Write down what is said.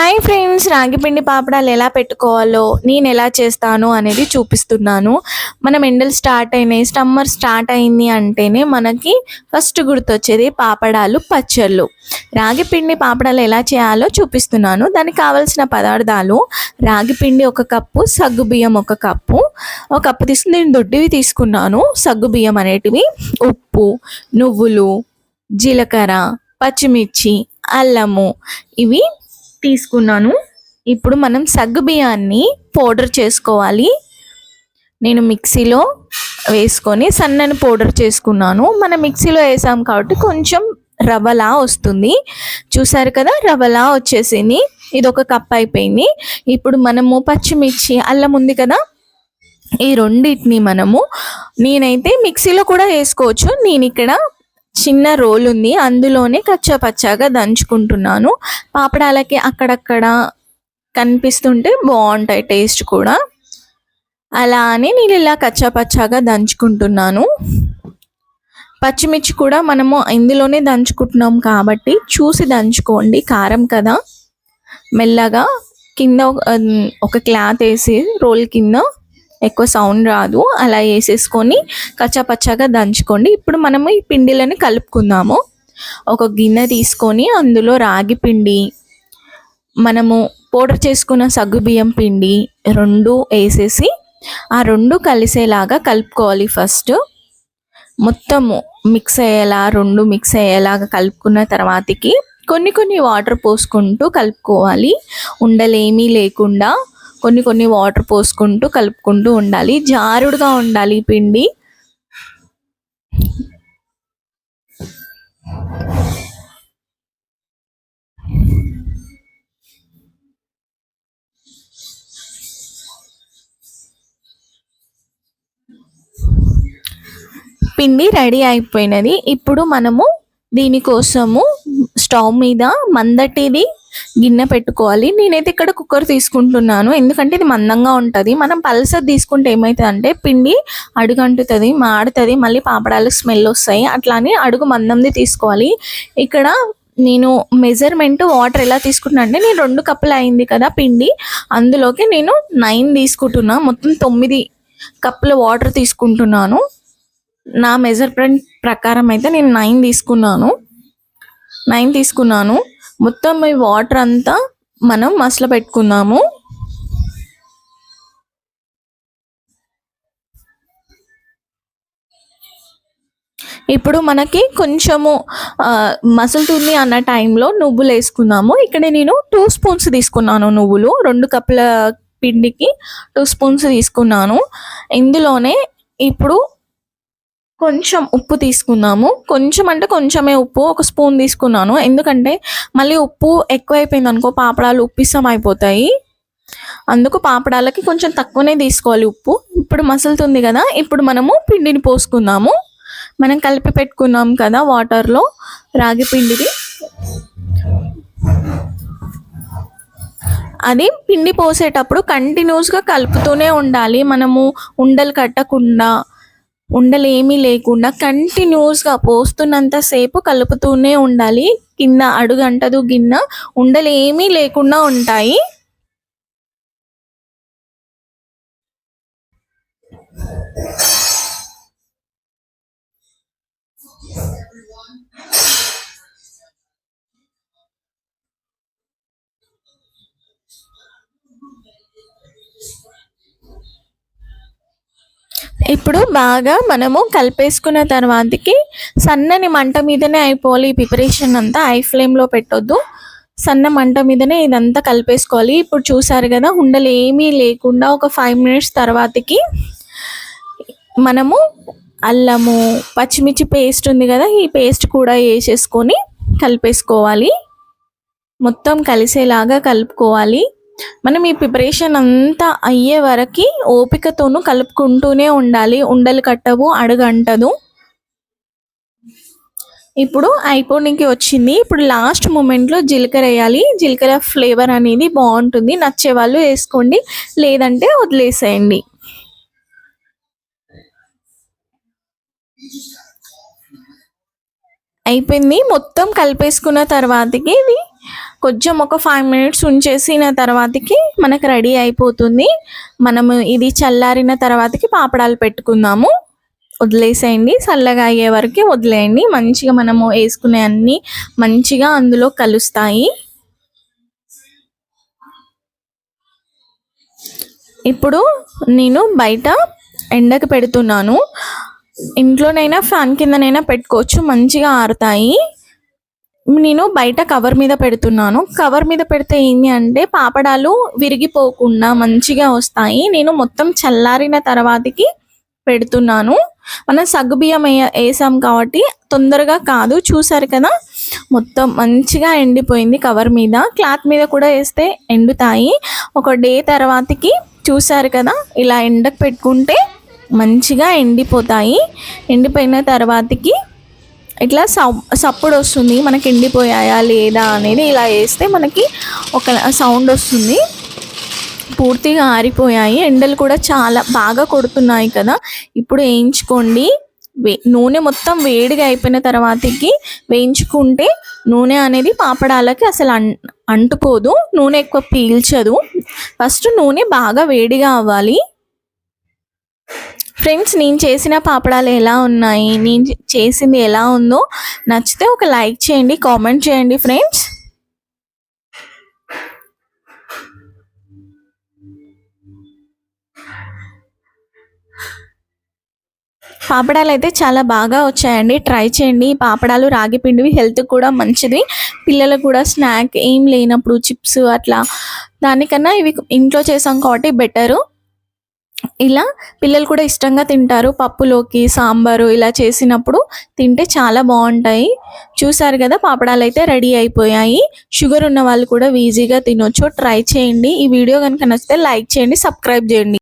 Hi friends రాగిపిండి పాపడాలు ఎలా పెట్టుకోవాలో నేను ఎలా చేస్తాను అనేది చూపిస్తున్నాను. మనం ఎండలు స్టార్ట్ అయినాయి సమ్మర్ స్టార్ట్ అయింది అంటేనే మనకి ఫస్ట్ గుర్తొచ్చేది పాపడాలు పచ్చళ్ళు. రాగిపిండి పాపడాలు ఎలా చేయాలో చూపిస్తున్నాను. దానికి కావాల్సిన పదార్థాలు రాగిపిండి ఒక కప్పు సగ్గు బియ్యం ఒక కప్పు. ఒక కప్పు తీసుకుని నేను దొడ్డివి తీసుకున్నాను. సగ్గు బియ్యం అనేటివి ఉప్పు నువ్వులు జీలకర్ర పచ్చిమిర్చి అల్లము. ఇవి తీసుకున్నాను. ఇప్పుడు మనం సగ్గు బియ్యాన్ని పౌడర్ చేసుకోవాలి. నేను మిక్సీలో వేసుకొని సన్నని పౌడర్ చేసుకున్నాను. మనం మిక్సీలో వేసాం కాబట్టి కొంచెం రవ్వలా వస్తుంది. చూసారు కదా రవ్వలా వచ్చేసింది. ఇది ఒక కప్ అయిపోయింది. ఇప్పుడు మనము పచ్చిమిర్చి అల్లం ఉంది కదా ఈ రెండింటిని మనము నేనైతే మిక్సీలో కూడా వేసుకోవచ్చు. నేను ఇక్కడ చిన్న రోల్ ఉంది. అందులోనే కచ్చా పచ్చాగా దంచుకుంటున్నాను. పాపడాలకి అక్కడక్కడ కనిపిస్తుంటే బాగుంటాయి టేస్ట్ కూడా. అలా అని నేను ఇలా కచ్చా పచ్చాగా దంచుకుంటున్నాను. పచ్చిమిర్చి కూడా మనము ఇందులోనే దంచుకుంటున్నాం కాబట్టి చూసి దంచుకోండి. కారం కదా. మెల్లగా కింద ఒక- ఒక క్లాత్ వేసి రోల్ కింద ఎక్కువ సౌండ్ రాదు. అలా వేసేసుకొని కచ్చాపచ్చాగా దంచుకోండి. ఇప్పుడు మనము ఈ పిండిలను కలుపుకుందాము. ఒక గిన్నె తీసుకొని అందులో రాగి పిండి మనము పౌడర్ చేసుకున్న సగ్గుబియ్యం పిండి రెండు వేసేసి ఆ రెండు కలిసేలాగా కలుపుకోవాలి ఫస్ట్. మొత్తము మిక్స్ అయ్యేలా రెండు మిక్స్ అయ్యేలాగా కలుపుకున్న తర్వాతకి కొన్ని కొన్ని వాటర్ పోసుకుంటూ కలుపుకోవాలి. ఉండలేమీ లేకుండా కొన్ని కొన్ని వాటర్ పోసుకుంటూ కలుపుకుంటూ ఉండాలి. జారుడుగా ఉండాలి పిండి. పిండి రెడీ అయిపోయినది. ఇప్పుడు మనము దీనికోసము స్టవ్ మీద మందటిది గిన్నె పెట్టుకోవాలి. నేనైతే ఇక్కడ కుక్కర్ తీసుకుంటున్నాను. ఎందుకంటే ఇది మందంగా ఉంటుంది. మనం పల్సర్ తీసుకుంటే ఏమవుతుంది అంటే పిండి అడుగంటుతుంది మాడుతుంది మళ్ళీ పాపడాలకు స్మెల్ వస్తాయి. అట్లా అని అడుగు మందంది తీసుకోవాలి. ఇక్కడ నేను మెజర్మెంట్ వాటర్ ఎలా తీసుకుంటున్నా అంటే నేను రెండు కప్పులు అయింది కదా పిండి. అందులోకి నేను నైన్ తీసుకుంటున్నా. మొత్తం తొమ్మిది కప్పుల వాటర్ తీసుకుంటున్నాను. నా మెజర్మెంట్ ప్రకారం అయితే నేను నైన్ తీసుకున్నాను. నైన్ తీసుకున్నాను. మొత్తం ఈ వాటర్ అంతా మనం మసల పెట్టుకుందాము ఇప్పుడు మనకి కొంచెము మసులుతుంది అన్న టైంలో నువ్వులు వేసుకుందాము ఇక్కడ నేను టూ స్పూన్స్ తీసుకున్నాను నువ్వులు. రెండు కప్పుల పిండికి టూ స్పూన్స్ తీసుకున్నాను. ఇందులోనే ఇప్పుడు కొంచెం ఉప్పు తీసుకున్నాము. కొంచెం అంటే కొంచెమే ఉప్పు ఒక స్పూన్ తీసుకున్నాను. ఎందుకంటే మళ్ళీ ఉప్పు ఎక్కువైపోయింది అనుకో పాపడాలు ఉప్పిసం అయిపోతాయి అందుకు పాపడాలకి కొంచెం తక్కువనే తీసుకోవాలి ఉప్పు. ఇప్పుడు మసులుతుంది కదా ఇప్పుడు మనము పిండిని పోసుకుందాము మనం కలిపి పెట్టుకున్నాం కదా వాటర్లో రాగి పిండిది. అది పిండి పోసేటప్పుడు కంటిన్యూస్గా కలుపుతూనే ఉండాలి. మనము ఉండలు కట్టకుండా ఉండలేమీ లేకుండా కంటిన్యూస్గా పోస్తున్నంత సేపు కలుపుతూనే ఉండాలి. కింద అడుగంటదు గిన్నె ఉండలేమీ లేకుండా ఉంటాయి. ఇప్పుడు బాగా మనము కలిపేసుకున్న తర్వాతకి సన్నని మంట మీదనే అయిపోవాలి ఈ ప్రిపరేషన్ అంతా. హై ఫ్లేమ్లో పెట్టొద్దు. సన్న మంట మీదనే ఇదంతా కలిపేసుకోవాలి. ఇప్పుడు చూసారు కదా ఉండలు ఏమీ లేకుండా ఒక ఫైవ్ మినిట్స్ తర్వాతకి మనము అల్లము పచ్చిమిర్చి పేస్ట్ ఉంది కదా ఈ పేస్ట్ కూడా వేసేసుకొని కలిపేసుకోవాలి. మొత్తం కలిసేలాగా కలుపుకోవాలి. మనం ఈ ప్రిపరేషన్ అంతా అయ్యే వరకు ఓపికతోనూ కలుపుకుంటూనే ఉండాలి. ఉండలు కట్టవు అడుగంటదు. ఇప్పుడు అయిపోనికి వచ్చింది. ఇప్పుడు లాస్ట్ మూమెంట్లో జీలకర్ర వేయాలి. జీలకర్ర ఫ్లేవర్ అనేది బాగుంటుంది. నచ్చే వాళ్ళు వేసుకోండి. లేదంటే వదిలేసేయండి. అయిపోయింది. మొత్తం కలిపేసుకున్న తర్వాతకి ఇది కొంచెం ఒక ఫైవ్ మినిట్స్ ఉంచేసిన తర్వాతకి మనకు రెడీ అయిపోతుంది. మనము ఇది చల్లారిన తర్వాతకి పాపడాలు పెట్టుకుందాము. వదిలేసేయండి. చల్లగా అయ్యే వరకు వదిలేయండి. మంచిగా మనము వేసుకునే అన్ని మంచిగా అందులో కలుస్తాయి. ఇప్పుడు నేను బయట ఎండకు పెడుతున్నాను. ఇంట్లోనైనా ఫ్యాన్ కిందనైనా పెట్టుకోవచ్చు. మంచిగా ఆరుతాయి. నేను బయట కవర్ మీద పెడుతున్నాను. కవర్ మీద పెడితే ఏంటి అంటే పాపడాలు విరిగిపోకుండా మంచిగా వస్తాయి. నేను మొత్తం చల్లారిన తర్వాతకి పెడుతున్నాను. మనం సగ్గుబియ్యం వే వేసాం కాబట్టి తొందరగా కాదు. చూసారు కదా? మొత్తం మంచిగా ఎండిపోయింది కవర్ మీద. క్లాత్ మీద కూడా వేస్తే ఎండుతాయి. ఒక డే తర్వాతకి చూసారు కదా? ఇలా ఎండకు పెట్టుకుంటే మంచిగా ఎండిపోతాయి. ఎండిపోయిన తర్వాతకి ఇట్లా సౌ- సప్పుడు వస్తుంది మనకి ఎండిపోయాయా లేదా అనేది ఇలా వేస్తే మనకి ఒక సౌండ్ వస్తుంది. పూర్తిగా ఆరిపోయాయి. ఎండలు కూడా చాలా బాగా కొడుతున్నాయి కదా. ఇప్పుడు వేయించుకోండి. వే నూనె మొత్తం వేడిగా అయిపోయిన తర్వాతకి వేయించుకుంటే నూనె అనేది పాపడాలకి అసలు అం అంటుకోదు నూనె ఎక్కువ పీల్చదు. ఫస్ట్ నూనె బాగా వేడిగా అవ్వాలి. ఫ్రెండ్స్ నేను చేసిన పాపడాలు ఎలా ఉన్నాయి? నేను చేసింది ఎలా ఉందో నచ్చితే ఒక లైక్ చేయండి కామెంట్ చేయండి ఫ్రెండ్స్. పాపడాలు అయితే చాలా బాగా వచ్చాయండి. ట్రై చేయండి. ఈ పాపడాలు రాగి పిండివి హెల్త్ కూడా మంచిది. పిల్లలకు కూడా స్నాక్ ఏం లేనప్పుడు చిప్స్ అట్లా. దానికన్నా ఇవి ఇంట్లో చేసాం కాబట్టి బెటరు. ఇలా పిల్లలు కూడా ఇష్టంగా తింటారు. పప్పులోకి సాంబారు ఇలా చేసినప్పుడు తింటే చాలా బాగుంటాయి. చూసారు కదా పాపడాలు అయితే రెడీ అయిపోయాయి. షుగర్ ఉన్న వాళ్ళు కూడా ఈజీగా తినొచ్చు. ట్రై చేయండి. ఈ వీడియో కనుక నచ్చితే లైక్ చేయండి సబ్స్క్రైబ్ చేయండి.